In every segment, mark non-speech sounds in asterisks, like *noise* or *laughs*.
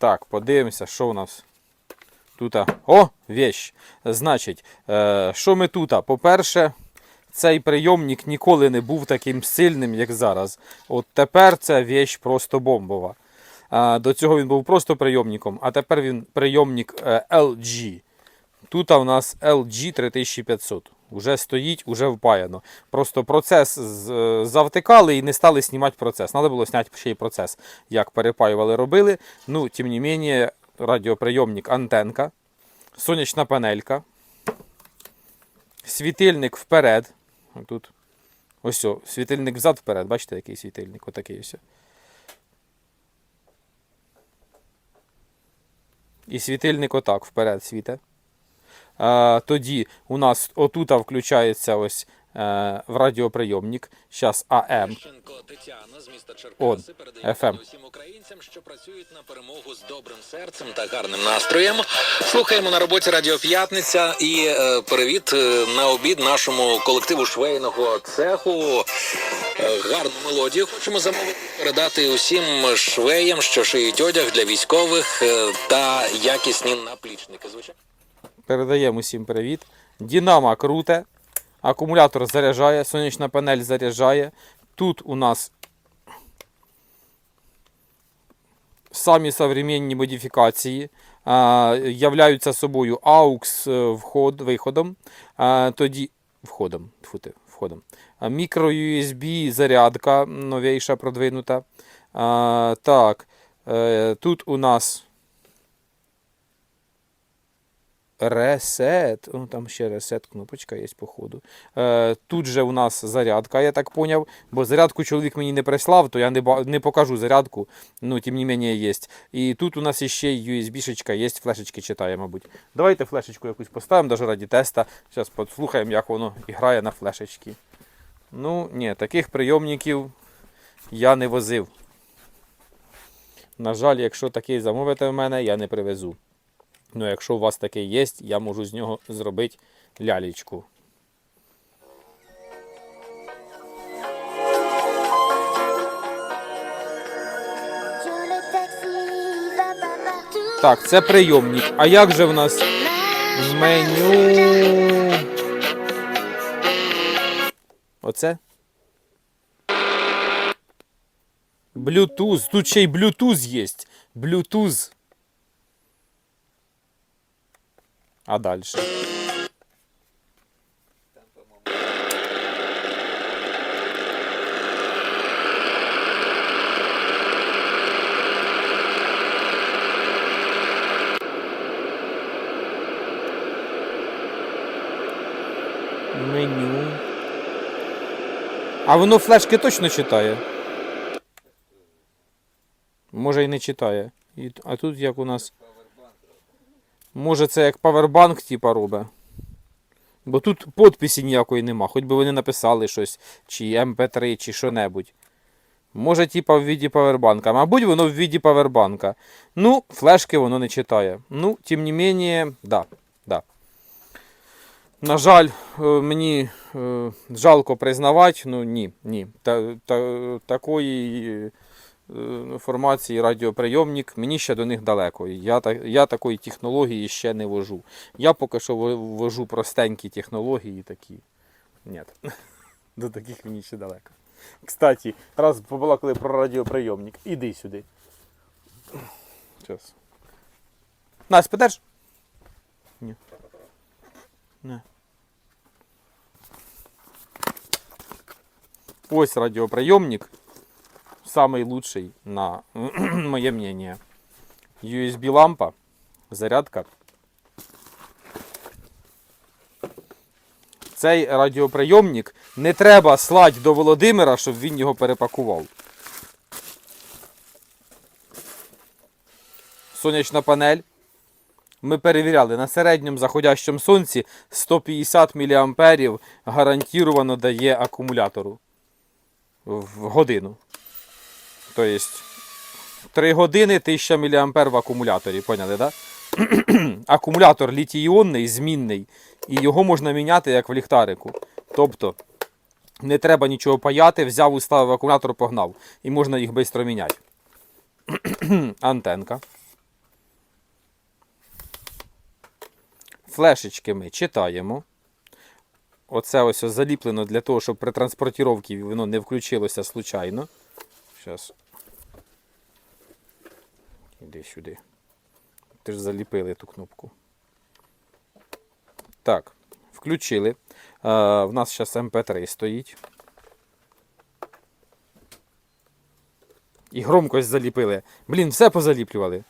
Так, подивимося, що у нас тут. О, вещь. Значить, е, що ми тут? По-перше, цей прийомник ніколи не був таким сильним, як зараз. От тепер ця вещь просто бомбова. А, до цього він був просто прийомником, а тепер він прийомник е, LG. Тут у нас LG 3500. Уже стоїть, уже впаяно. Просто процес завтикали і не стали знімати процес. Треба було зняти ще й процес, як перепаювали, робили. Ну, тим не менше, радіоприйомник антенка, сонячна панелька, світильник вперед. Тут ось о, світильник взад вперед. Бачите, який світильник? Отакий ось. І світильник отак вперед світе. Тоді у нас отут включається ось е, в радіоприйомник. Зараз АМ. Тетяна з міста Черкаси передає FM. усім українцям, що працюють на перемогу з добрим серцем та гарним настроєм. Слухаємо на роботі Радіо П'ятниця і е, привіт е, на обід нашому колективу швейного цеху. Е, гарну мелодію хочемо замовити передати усім швеям, що шиють одяг для військових е, та якісні наплічники. Звичайно. Передаємо усім привіт. Дінамо круте. Акумулятор заряджає, сонячна панель заряджає. Тут у нас самі современні модифікації. Являються собою AUX е, вход, виходом. Тоді входом. Тьфу ти, входом. Мікро USB зарядка новіша продвинута. Так, е, тут у нас Ресет. О, там ще ресет кнопочка є, походу. Е, тут же у нас зарядка, я так поняв. Бо зарядку чоловік мені не прислав, то я не, не покажу зарядку. Ну, тим не менше, є. І тут у нас ще USB-шечка, є, флешечки читає, мабуть. Давайте флешечку якусь поставимо, навіть раді теста. Зараз послухаємо, як воно грає на флешечки. Ну, ні, таких прийомників я не возив. На жаль, якщо такий замовите в мене, я не привезу. Ну, якщо у вас такий є, я можу з нього зробити лялечку. Так, це прийомник. А як же в нас меню? Оце? Bluetooth. Тут ще й Bluetooth є. Bluetooth. А далі? Меню. А воно флешки точно читає? Може і не читає. А тут як у нас. Може це як павербанк, типа робить. Бо тут подписі ніякої нема, хоч би вони написали щось, чи MP3, чи що-небудь. Може, типа в віді павербанка. Мабуть, воно в віді павербанка. Ну, флешки воно не читає. Ну, тим не менее, да, да. На жаль, е, мені е, жалко признавати, ну ні, ні. Та, та, такої е, формації радіоприйомник, мені ще до них далеко. Я, я такої технології ще не вожу. Я поки що во- вожу простенькі технології такі. Ні. *laughs* До таких мені ще далеко. Кстати, раз побалакали про радіоприйомник. Іди сюди. Зараз. Настя, подерж? Ні. Не. Ось радіоприйомник. Самый лучший, на *clears throat* моє мнение. USB лампа, зарядка. Цей радіоприйомник не треба слати до Володимира, щоб він його перепакував. Сонячна панель. Ми перевіряли, на середньому заходящому сонці 150 мА гарантовано дає акумулятору в годину. Тобто 3 години 1000 мА в акумуляторі. Поняли, да? *clears throat* Акумулятор літій-іонний, змінний, і його можна міняти як в ліхтарику. Тобто не треба нічого паяти, взяв, уставив акумулятор, погнав. І можна їх швидко міняти. *clears throat* Антенка. Флешечки ми читаємо. Оце ось заліплено для того, щоб при транспортіровці воно не включилося случайно. Зараз. Іди сюди. Ти ж заліпили ту кнопку. Так, включили. Е, в нас зараз MP3 стоїть. І громкость заліпили. Блін, все позаліплювали.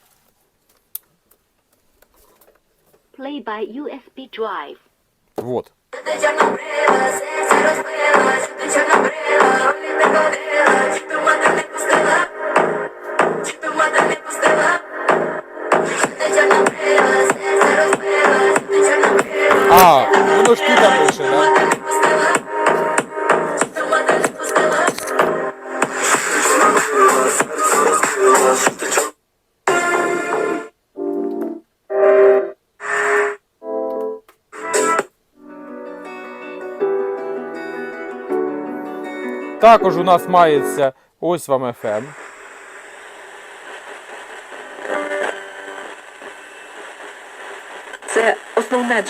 Play by USB drive. Вот. А, воно ж тут пише, да? Також у нас мається ось вам FM. Це основне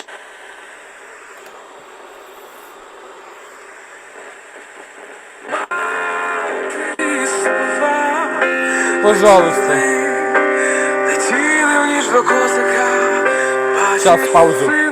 Пожалуйста. Сейчас паузу.